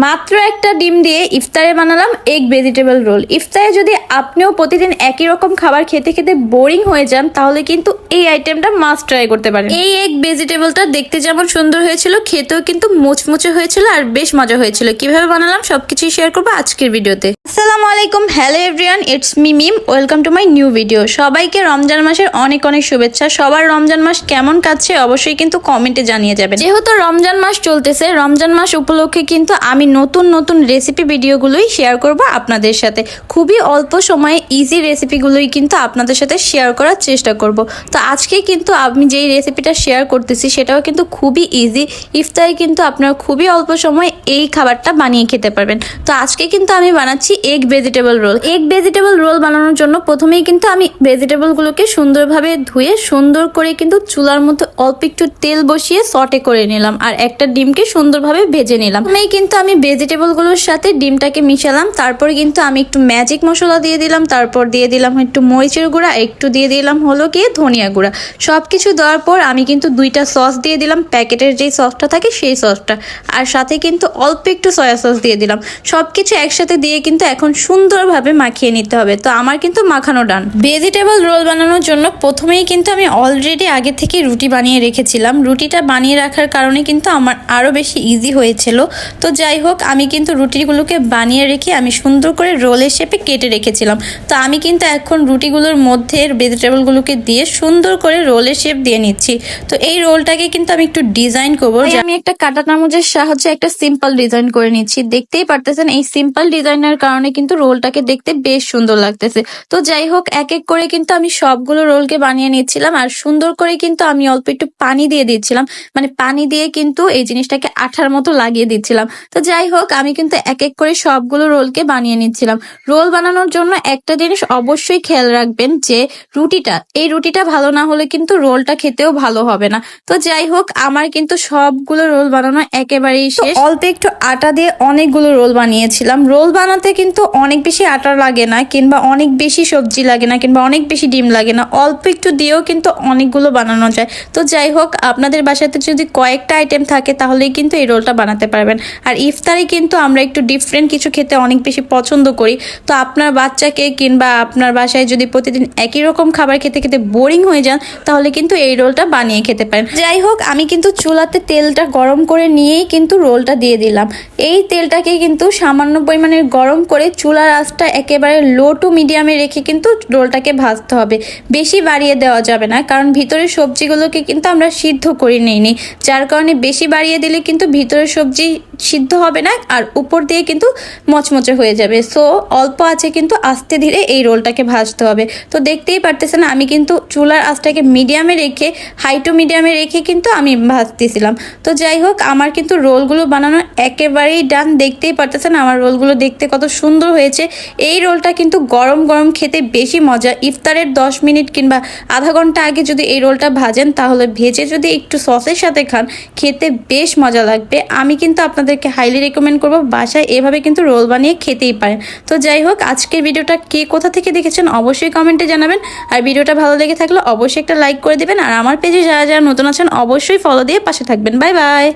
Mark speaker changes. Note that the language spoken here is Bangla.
Speaker 1: মাত্র একটা ডিম দিয়ে ইফতারে বানালাম এগ ভেজিটেবল রোল ইফতারে যদি আপনিও প্রতিদিন একই রকম খাবার খেতে খেতে বোরিং হয়ে যান, তাহলে কিন্তু এই আইটেমটা মাস্ট ট্রাই করতে পারেন। এই এগ ভেজিটেবলটা দেখতে যেমন সুন্দর হয়েছিল, খেতেও কিন্তু মুচমুচে হয়েছিল আর বেশ মজা হয়েছিল। কীভাবে বানালাম সবকিছু শেয়ার করব আজকের ভিডিওতে। আসসালামু আলাইকুম hello everyone it's me Mim welcome to my new video সবাইকে রমজান মাসের অনেক অনেক শুভেচ্ছা। সবার রমজান মাস কেমন কাটছে অবশ্যই কিন্তু কমেন্টে জানিয়ে যাবেন। যেহেতু রমজান মাস চলতেছে, রমজান মাস উপলক্ষে কিন্তু আমি নতুন নতুন রেসিপি ভিডিওগুলোই শেয়ার করব আপনাদের সাথে। খুবই অল্প সময়ে ইজি রেসিপিগুলোই কিন্তু আপনাদের সাথে শেয়ার করার চেষ্টা করব। তো আজকে কিন্তু আমি যেই রেসিপিটা শেয়ার করতেছি, সেটাও কিন্তু খুবই ইজি ইফতারে কিন্তু আপনারা খুবই অল্প সময়ে এই খাবারটা বানিয়ে খেতে পারবেন। তো আজকে কিন্তু আমি বানাচ্ছি egg vegetable roll egg vegetable roll বানানোর জন্য প্রথমেই কিন্তু আমি ভেজিটেবলগুলোকে সুন্দরভাবে ধুয়ে, সুন্দর করে কিন্তু চুলার মধ্যে অল্প একটু তেল বসিয়ে সটে করে নিলাম। আর একটা ডিমকে সুন্দরভাবে ভেজে নিলাম। কিন্তু আমি ভেজিটেবলগুলোর সাথে ডিমটাকে মিশালাম, তারপরে কিন্তু আমি একটু ম্যাজিক মশলা দিয়ে দিলাম, তারপর দিয়ে দিলাম একটু মরিচের গুঁড়া, একটু দিয়ে দিলাম হলো গিয়ে ধনিয়া গুঁড়া। সব কিছু দেওয়ার পর আমি কিন্তু দুইটা সস দিয়ে দিলাম, প্যাকেটের যেই সসটা থাকে সেই সসটা আর সাথে কিন্তু অল্প একটু সয়া সস দিয়ে দিলাম। সব কিছু একসাথে দিয়ে কিন্তু এখন সুন্দরভাবে মাখিয়ে নিতে হবে। তো আমার কিন্তু মাখানো ডান। ভেজিটেবল রোল বানানোর জন্য প্রথমেই কিন্তু আমি অলরেডি আগে থেকে রুটি বানিয়ে রেখেছিলাম। রুটিটা বানিয়ে রাখার কারণে কিন্তু আমার আরও বেশি ইজি হয়েছিল। তো যাই হোক, আমি কিন্তু রুটিগুলোকে বানিয়ে রেখে আমি সুন্দর করে রোলের শেপে কেটে রেখেছিলাম। তো আমি কিন্তু এখন রুটিগুলোর মধ্যে ভেজিটেবলগুলোকে দিয়ে সুন্দর করে রোলের শেপ দিয়ে নিচ্ছি। তো এই রোলটাকে কিন্তু আমি একটু ডিজাইন করব। আমি একটা কাটা চামচের সাহায্যে একটা সিম্পল ডিজাইন করে নিচ্ছি। দেখতেই পারতেছেন, এই সিম্পল ডিজাইনের কারণে কিন্তু রোলটাকে দেখতে বেশ সুন্দর লাগতেছে। তো যাই হোক, এক এক করে কিন্তু আমি সবগুলো রোলকে বানিয়ে নিচ্ছিলাম আর সুন্দর করে কিন্তু আমি অল্প একটু পানি দিয়ে দিচ্ছিলাম। মানে পানি দিয়ে কিন্তু এই জিনিসটাকে আঠার মতো লাগিয়ে দিচ্ছিলাম। তো যাই হোক আমি কিন্তু এক এক করে সবগুলো রোলকে বানিয়ে নিচ্ছিলাম। রোল বানানোর জন্য একটা জিনিস অবশ্যই খেয়াল রাখবেন যে রুটিটা এই রুটিটা ভালো না হলে কিন্তু রোলটা খেতেও ভালো হবে না। তো যাই হোক আমার কিন্তু সবগুলো রোল বানানো একেবারেই শেষ। অল্প একটু আটা দিয়ে অনেকগুলো রোল বানিয়েছিলাম। রোল বানাতে কিন্তু অনেক বেশি আটা লাগে না কিংবা অনেক বেশি সবজি লাগে না কিংবা অনেক বেশি ডিম লাগে না। অল্প একটু দিয়েও কিন্তু অনেকগুলো বানানো যায়। তো যাই হোক আপনাদের বাসাতে যদি কয়েকটা আইটেম থাকে তাহলেই কিন্তু এই রোলটা বানাতে পারবেন। আর ইফতারে কিন্তু আমরা একটু ডিফারেন্ট কিছু খেতে অনেক বেশি পছন্দ করি। তো আপনার বাচ্চাকে কিংবা আপনার বাসায় যদি প্রতিদিন একই রকম খাবার খেতে খেতে বোরিং হয়ে যান, তাহলে কিন্তু এই রোলটা বানিয়ে খেতে পারেন। যাই হোক, আমি কিন্তু চুলাতে তেলটা গরম করে নিয়েই কিন্তু রোলটা দিয়ে দিলাম। এই তেলটাকে কিন্তু সামান্য পরিমাণে গরম করে চুলার আঁচটা একেবারে লো টু মিডিয়ামে রেখে কিন্তু রোলটাকে ভাজতে হবে। বেশি বাড়িয়ে দেওয়া যাবে না, কারণ ভিতরের সবজিগুলোকে কিন্তু আমরা সিদ্ধ করে নিইনি। যার কারণে বেশি বাড়িয়ে দিলে কিন্তু ভিতরের সবজি সিদ্ধ হবে না, আর উপর দিয়ে কিন্তু মচমচে হয়ে যাবে। সো অল্প আছে কিন্তু আস্তে ধীরে এই রোলটাকে ভাজতে হবে। তো দেখতেই পারতেছেন আমি কিন্তু চুলার আঁচটাকে মিডিয়ামে রেখে হাই টু মিডিয়ামে রেখে কিন্তু আমি ভাজতেছিলাম। তো যাই হোক, আমার কিন্তু রোলগুলো বানানো একেবারেই ডান। দেখতেই পারতেছেন আমার রোলগুলো দেখতে কত সুন্দর হয়েছে। এই রোলটা কিন্তু গরম গরম খেতে বেশি মজা। ইফতারের দশ মিনিট কিংবা আধা ঘণ্টা আগে যদি এই রোলটা ভাজেন, তাহলে ভেজে যদি একটু সসের সাথে খান, খেতে বেশ মজা লাগবে। আমি কিন্তু আপনাদেরকে হাইলি রেকমেন্ড করব। বাসায় এভাবে কিন্তু রোল বানিয়ে খেতেই পারেন। তো যাই হোক, আজকের ভিডিওটা কে কোথা থেকে দেখেছেন অবশ্যই কমেন্টে জানাবেন। আর ভিডিওটা ভালো লেগে থাকলে অবশ্যই একটা লাইক করে দেবেন। আর আমার পেজে যারা যারা নতুন আছেন, অবশ্যই ফলো দিয়ে পাশে থাকবেন। Bye bye